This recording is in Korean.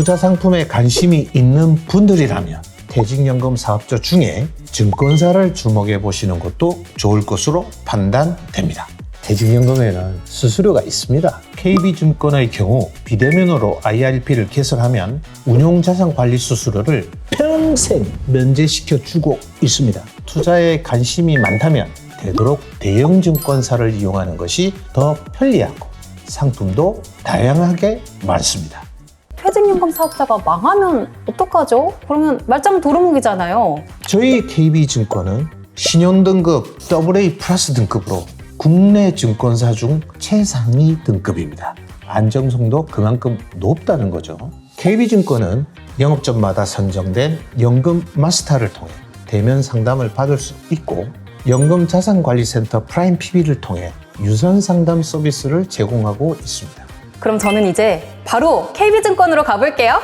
투자 상품에 관심이 있는 분들이라면 퇴직연금 사업자 중에 증권사를 주목해 보시는 것도 좋을 것으로 판단됩니다. 퇴직연금에는 수수료가 있습니다. KB증권의 경우 비대면으로 IRP를 개설하면 운용자산관리 수수료를 평생 면제시켜 주고 있습니다. 투자에 관심이 많다면 되도록 대형 증권사를 이용하는 것이 더 편리하고 상품도 다양하게 많습니다. 퇴직연금 사업자가 망하면 어떡하죠? 그러면 말짱 도루묵이잖아요. 저희 KB증권은 신용등급 AA 플러스 등급으로 국내 증권사 중 최상위 등급입니다. 안정성도 그만큼 높다는 거죠. KB증권은 영업점마다 선정된 연금 마스터를 통해 대면 상담을 받을 수 있고 연금 자산관리센터 프라임 PB를 통해 유선 상담 서비스를 제공하고 있습니다. 그럼 저는 이제 바로 KB증권으로 가볼게요.